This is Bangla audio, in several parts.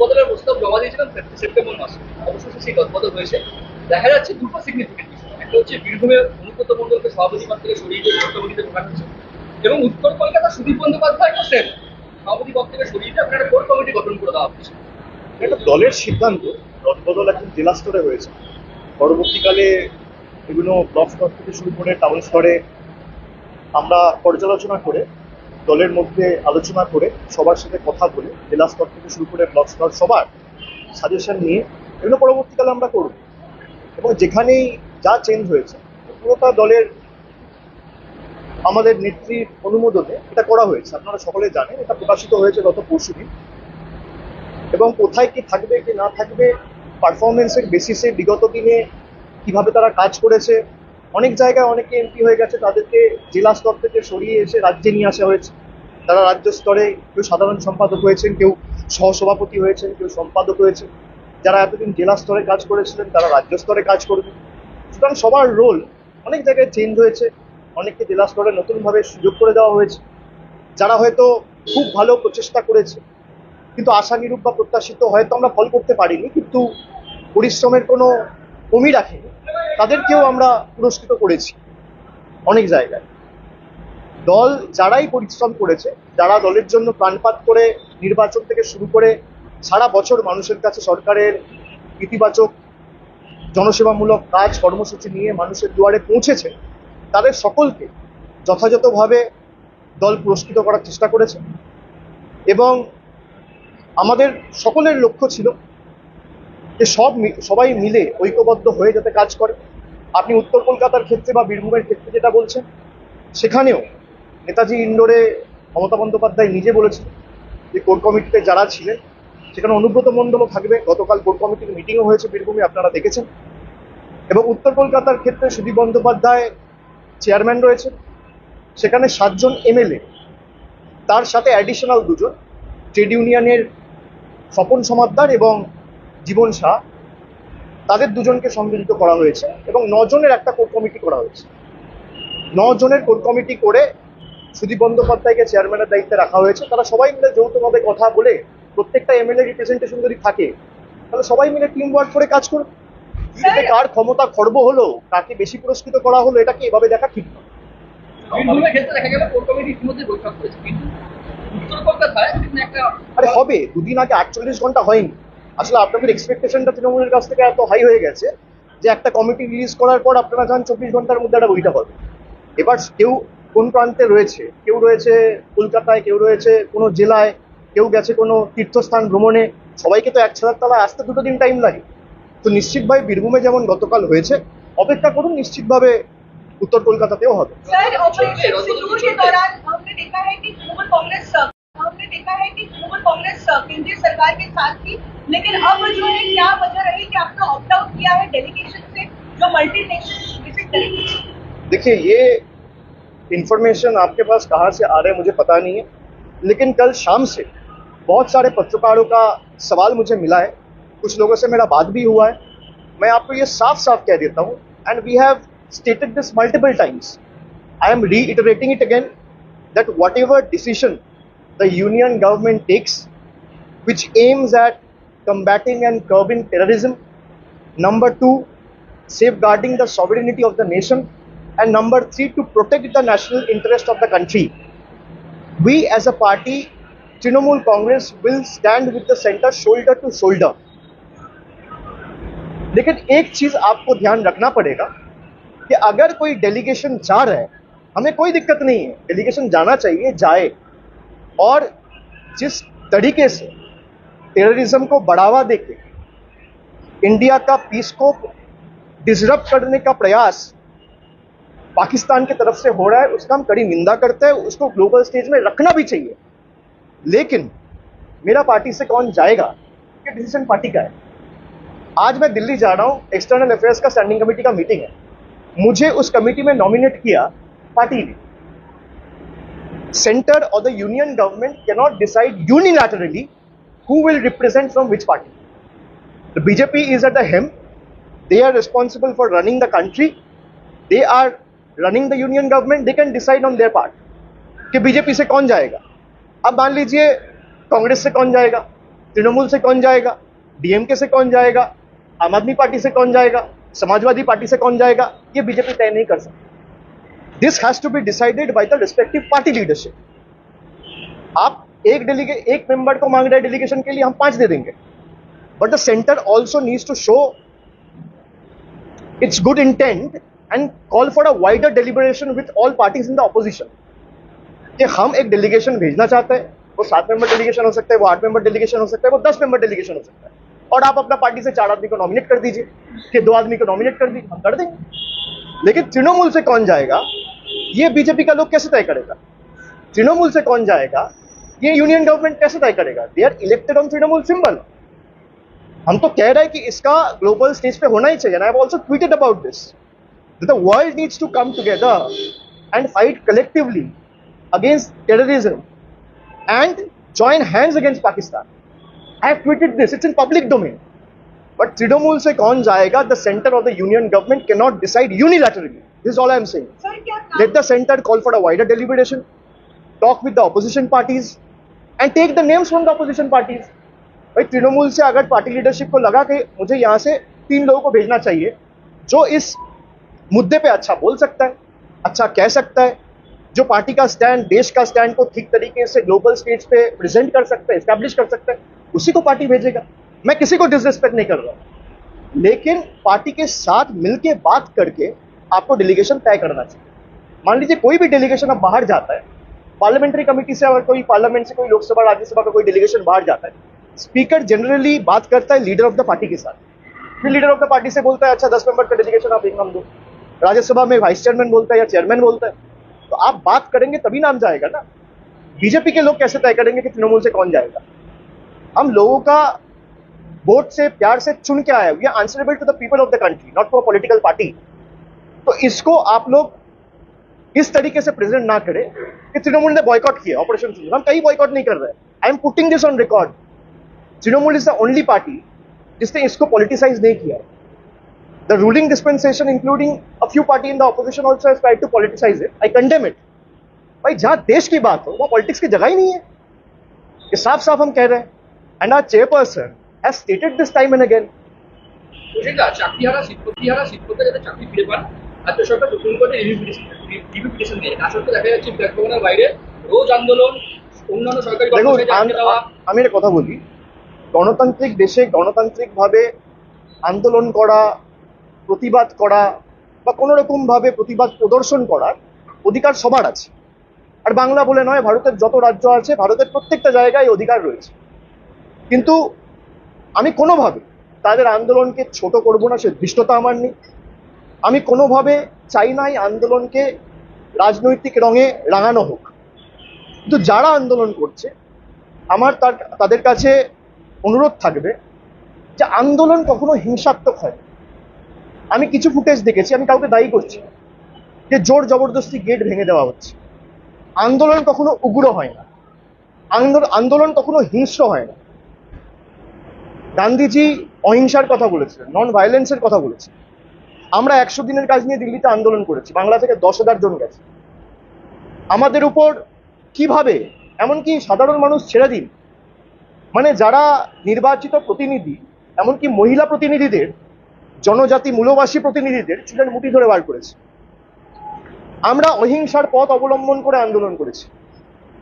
দলবদলের প্রস্তাব জমা দিয়েছিলাম সেপ্টেম্বর মাসে। অবশেষে সেই দলবদল হয়েছে। দেখা যাচ্ছে দুটো সিগনিফিকেন্ট একটা হচ্ছে বীরভূমে অনুব্রত মন্ডলকে সভাপতি পদ থেকে সরিয়ে দিয়ে মুখ্যমন্ত্রীতে এবং উত্তর কলকাতা সুদীপ বন্দ্যোপাধ্যায় একটা সেম সভাপতি পদ থেকে সরিয়ে দিয়ে আপনার একটা কোর কমিটি গঠন করে দেওয়া হচ্ছে। একটা দলের সিদ্ধান্ত রদবদল এখন জেলা স্তরে হয়েছে। পরবর্তীকালে বিভিন্ন ব্লক স্তর থেকে শুরু করে টাউন স্তরে আমরা পর্যালোচনা করে দলের মধ্যে আলোচনা করে, সবার সাথে কথা বলে, জেলা স্তর থেকে শুরু করে ব্লক স্তর সবার সাজেশন নিয়ে এগুলো পরবর্তীকালে আমরা করব। এবং যেখানেই যা চেঞ্জ হয়েছে, পুরোটা দলের আমাদের নেত্রীর অনুমোদনে এটা করা হয়েছে। আপনারা সকলে জানেন, এটা প্রকাশিত হয়েছে গত পরশু দিন। এবং কোথায় কি থাকবে, কি না থাকবে পারফরমেন্সের বেসিসে বিগত দিনে কীভাবে তারা কাজ করেছে অনেক জায়গায় অনেকে এমপি হয়ে গেছে, তাদেরকে জেলা স্তর থেকে সরিয়ে এসে রাজ্যে নিয়ে আসা হয়েছে। তারা রাজ্য স্তরে কেউ সাধারণ সম্পাদক হয়েছেন, কেউ সহসভাপতি হয়েছেন, কেউ সম্পাদক হয়েছেন। যারা এতদিন জেলা স্তরে কাজ করেছিলেন, তারা রাজ্য স্তরে কাজ করবেন সুতরাং সবার রোল অনেক জায়গায় চেঞ্জ হয়েছে, অনেককে জেলা স্তরে নতুনভাবে সুযোগ করে দেওয়া হয়েছে। যারা হয়তো খুব ভালো প্রচেষ্টা করেছে, কিন্তু আশানিরূপ বা প্রত্যাশিত হয়তো আমরা ফল করতে পারিনি, কিন্তু পরিশ্রমের কোনো কমি রাখেনি। তাদেরকেও আমরা পুরস্কৃত করেছি। অনেক জায়গায়। দল যারাই পরিশ্রম করেছে, যারা দলের জন্য প্রাণপাত করে নির্বাচন থেকে শুরু করে সারা বছর মানুষের কাছে সরকারের ইতিবাচক, জনসেবামূলক কাজ, কর্মসূচি নিয়ে মানুষের দুয়ারে পৌঁছেছে, তাদের সকলকে যথাযথভাবে দল পুরস্কৃত করার চেষ্টা করেছে। এবং আমাদের সকলের লক্ষ্য ছিল যে সব সবাই মিলে ঐক্যবদ্ধ হয়ে যাতে কাজ করে। আপনি উত্তর কলকাতার ক্ষেত্রে বা বীরভূমের ক্ষেত্রে যেটা বলছেন, সেখানেও নেতাজি ইন্ডোরে মমতা বন্দ্যোপাধ্যায় নিজে বলেছেন যে কোর কমিটিতে যারা ছিলেন, সেখানে অনুব্রত মণ্ডলও থাকবে। গতকাল কোর কমিটির মিটিংও হয়েছে বীরভূমে, আপনারা দেখেছেন। এবং উত্তর কলকাতার ক্ষেত্রে সুদীপ বন্দ্যোপাধ্যায় চেয়ারম্যান রয়েছেন। সেখানে সাতজন এমএলএ, তার সাথে অ্যাডিশনাল দুজন, ট্রেড ইউনিয়নের স্বপন সমাদ্দার এবং জীবন শাহ তাদের দুজনকে সংযোজিত করা হয়েছে এবং নজনের একটা কোর কমিটি করা হয়েছে। জনের কোর কমিটি করে সুদীপ বন্দ্যোপাধ্যায়কে চেয়ারম্যানের দায়িত্বে রাখা হয়েছে। তারা সবাই মিলে যৌথভাবে কথা বলে প্রত্যেকটা এমএলএ রিপ্রেজেন্টেশন যদি থাকে তাহলে সবাই মিলে টিম ওয়ার্ক করে কাজ করবে কার ক্ষমতা খর্ব হলো কাকে বেশি পুরস্কৃত করা হলো এটাকে এভাবে দেখা ঠিক নয়। আরে হবে দুদিন আগে আটচল্লিশ ঘণ্টা হয়নি। আসলে আপনাদের এক্সপেকটেশনটা তৃণমূলের কাছ থেকে এত হাই হয়ে গেছে যে একটা কমিটি রিলিজ করার পর আপনারা চান চব্বিশ ঘণ্টার মধ্যে একটা বইটা হবে। এবার কেউ কোন প্রান্তে রয়েছে? কেউ রয়েছে কলকাতায়, কেউ রয়েছে কোনো জেলায়, কেউ গেছে কোনো তীর্থস্থান ভ্রমণে, সবাইকে তো এক ছাড়ার তলায় আসতে দুটো দিন টাইম লাগে। তো নিশ্চিতভাবে বীরভূমে যেমন গতকাল হয়েছে, অপেক্ষা করুন নিশ্চিতভাবে উত্তর কলকাতাতেও হবে। हमने देखा है कि तृणमूल कांग्रेस केंद्रीय सरकार के साथ थी, लेकिन अब जो है, क्या वजह रही कि आपने ऑप्ट आउट किया है डेलीगेशन से, जो मल्टी नेशन विज़िट करेगी देखिए, ये इंफॉर्मेशन आपके पास कहाँ से आ रहा है मुझे पता नहीं है, लेकिन कल शाम से बहुत सारे पत्रकारों का सवाल मुझे मिला है। कुछ लोगों से मेरा बात भी हुआ है। मैं आपको ये साफ़ साफ़ कह देता हूँ and we have stated this multiple times I am reiterating it again, that whatever decision the union government takes which aims at combating and curbing terrorism number two safeguarding the sovereignty of the nation and number three to protect the national interest of the country we as a party trinamool congress will stand with the center shoulder to shoulder लेकिन एक चीज़ आपको ध्यान रखना पड़ेगा कि अगर कोई डेलीगेशन जा रहा है हमें कोई दिक्कत नहीं है डेलीगेशन जाना चाहिए जाए और जिस तरीके से टेररिज्म को बढ़ावा देके इंडिया का पीस को डिसरप्ट करने का प्रयास पाकिस्तान की तरफ़ से हो रहा है, उसका हम कड़ी निंदा करते हैं, उसको ग्लोबल स्टेज में रखना भी चाहिए। लेकिन मेरा पार्टी से कौन जाएगा? ये डिसीज़न पार्टी का है। आज मैं दिल्ली जा रहा हूँ एक्सटर्नल अफेयर्स का स्टैंडिंग कमेटी का मीटिंग है। मुझे उस कमेटी में नॉमिनेट किया पार्टी ने। Center or the union government cannot decide unilaterally who will represent from which party. The BJP is at the hem. They are responsible for running the country. They are running the union government. They can decide on their part कि बीजेपी से कौन जाएगा अब मान लीजिए कांग्रेस से कौन जाएगा तृणमूल से कौन जाएगा डीएमके से कौन जाएगा आम आदमी पार्टी से कौन जाएगा समाजवादी पार्टी से कौन जाएगा ये बीजेपी तय नहीं कर सकती this has to be decided by the respective party leadership आप एक डेलीगे एक मेंबर को मांग रहे हैं डेलीगेशन के लिए, हम पाँच दे देंगे। But the centre also needs to show its good intent and call for a wider deliberation with all parties in the opposition. कि हम एक डेलीगेशन भेजना चाहते हैं, वो सात मेंबर डेलीगेशन हो सकता है, वो आठ मेंबर डेलीगेशन हो सकता है, वो दस मेंबर डेलीगेशन हो सकता है। और आप अपना पार्टी से चार आदमी को नॉमिनेट कर दीजिए, कि दो आदमी को नॉमिनेट कर दीजिए, हम कर देंगे। लेकिन तृणमूल से कौन जाएगा? ये बीजेपी का लोग कैसे तय करेगा? तृणमूल से कौन जाएगा? ये यूनियन गवर्नमेंट कैसे तय करेगा? They are elected on Trinamool symbol. हम तो कह रहे हैं कि इसका ग्लोबल स्टेज पे होना ही चाहिए I tweeted about this the world needs to come together and fight collectively against terrorism and join hands against Pakistan. I have tweeted this, it's in public domain. But Trinamool से कौन जाएगा? The centre of the union government के not decide unilaterally this all I am saying let the centre call for a wider deliberation talk with the opposition parties and take the names from the opposition parties भाई तृणमूल से अगर पार्टी लीडरशिप को लगा कि मुझे यहाँ से तीन लोगों को भेजना चाहिए जो इस मुद्दे पे अच्छा बोल सकता है अच्छा कह सकता है जो पार्टी का स्टैंड देश का स्टैंड को ठीक तरीके से ग्लोबल स्टेज पे प्रेजेंट कर सकता है एस्टैब्लिश कर सकता है उसी को पार्टी भेजेगा। मैं किसी को डिसरिस्पेक्ट नहीं कर रहा हूँ। लेकिन पार्टी के साथ मिलके बात करके आपको डेलीगेशन तय करना चाहिए। मान लीजिए कोई भी डेलीगेशन अब बाहर जाता है पार्लियामेंट्री कमेटी से अगर कोई पार्लियामेंट से कोई लोकसभा, राज्यसभा का कोई डेलीगेशन बाहर जाता है स्पीकर जनरली बात करता है लीडर ऑफ़ द पार्टी के साथ। फिर लीडर ऑफ़ द पार्टी से बोलता है अच्छा दस मेंबर का डेलीगेशन आप एक नाम दो। राज्यसभा में वाइस चेयरमैन बोलता है या चेयरमैन बोलता है। तो आप बात करेंगे तभी नाम जाएगा ना। बीजेपी के लोग कैसे तय करेंगे कि तृणमूल से कौन जाएगा? हम लोगों का वोट से प्यार से चुन के आया we answerable to the people of the country not to a political party तो इसको आप लोग इस तरीके से प्रेजेंट ना करें कि तृणमूल ने बॉयकॉट किया ऑपरेशन सिंदूर हम कहीं बॉयकॉट नहीं कर रहे। I am putting this on record Trinamool is the only party जिसने इसको पॉलिटिसाइज नहीं किया The ruling dispensation, including a few party in the opposition, also has tried to politicize it. I condemn it. भाई जहाँ देश की बात हो वहाँ पॉलिटिक्स की जगह ही नहीं है। ये साफ़ साफ़ हम कह रहे हैं। And our chairperson has stated this time and again. চাকরিহারা শিক্ষকহারা শিক্ষকরা যাতে চাকরি ফিরে পান রাজ্য সরকার সুপ্রিম কোর্টে রিভিউ দিয়ে তা সত্ত্বেও দেখা যাচ্ছে বিধান বাইরে রোজ আন্দোলন অন্যান্য সরকারি আমি একটা কথা বলি। গণতান্ত্রিক দেশে গণতান্ত্রিকভাবে আন্দোলন করা প্রতিবাদ করা বা কোনো রকমভাবে প্রতিবাদ প্রদর্শন করার অধিকার সবার আছে। আর বাংলা বলে নয় ভারতের যত রাজ্য আছে ভারতের প্রত্যেকটা জায়গায় অধিকার রয়েছে। কিন্তু আমি কোনোভাবে তাদের আন্দোলনকে ছোট করব না, সে ধৃষ্টতা আমার নেই। আমি কোনোভাবে চাই না এই আন্দোলনকে রাজনৈতিক রঙে রাঙানো হোক। কিন্তু যারা আন্দোলন করছে, আমার তার, তাদের কাছে অনুরোধ থাকবে যে আন্দোলন কখনো হিংসাত্মক হয় আমি কিছু ফুটেজ দেখেছি, আমি কাউকে দায়ী করছি যে জোর জবরদস্তি গেট ভেঙে দেওয়া হচ্ছে। আন্দোলন কখনো উগ্র হয় না। আন্দোলন কখনো হিংস্র হয় না। গান্ধীজি অহিংসার কথা বলেছিলেন নন ভায়োলেন্সের কথা বলেছেন আমরা একশো দিনের কাজ নিয়ে দিল্লিতে আন্দোলন করেছি, বাংলা থেকে দশ হাজার জন গেছে। আমাদের উপর কীভাবে, এমনকি সাধারণ মানুষ ছেড়ে দিন মানে যারা নির্বাচিত প্রতিনিধি, এমনকি মহিলা প্রতিনিধিদের, জনজাতি মূলবাসী প্রতিনিধিদের চুলের মুঠি ধরে বার করেছে। আমরা অহিংসার পথ অবলম্বন করে আন্দোলন করেছি।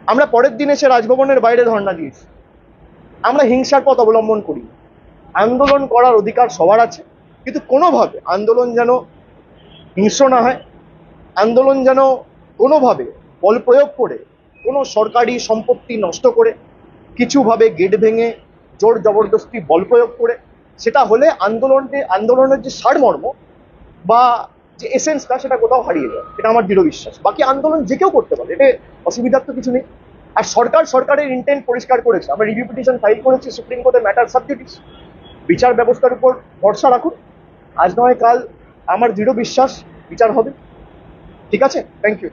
আমরা পরের দিন এসে রাজভবনের বাইরে ধর্ণা দিয়েছি। আমরা হিংসার পথ অবলম্বন করি। আন্দোলন করার অধিকার সবার আছে, কিন্তু কোনোভাবে আন্দোলন যেন হিংস্র না হয়, আন্দোলন যেন কোনোভাবে বল প্রয়োগ করে, কোনো সরকারি সম্পত্তি নষ্ট করে, কিছুভাবে গেট ভেঙে জোর জবরদস্তি বল প্রয়োগ করে, সেটা হলে আন্দোলনকে, আন্দোলনের যে সারমর্ম বা যে এসেন্সটা সেটা কোথাও হারিয়ে যায়, এটা আমার দৃঢ় বিশ্বাস। বাকি আন্দোলন যে কেউ করতে পারে এটা অসুবিধার তো কিছু নেই। আর সরকার সরকারের ইন্টেন্ট পরিষ্কার করেছে, আমরা রিভিউ পিটিশন ফাইল করেছি সুপ্রিম কোর্টে ম্যাটার সাবজেক্টিস বিচার ব্যবস্থার উপর ভরসা রাখুন। আজ নয়, কাল আমার দৃঢ় বিশ্বাস বিচার হবে। ঠিক আছে? Thank you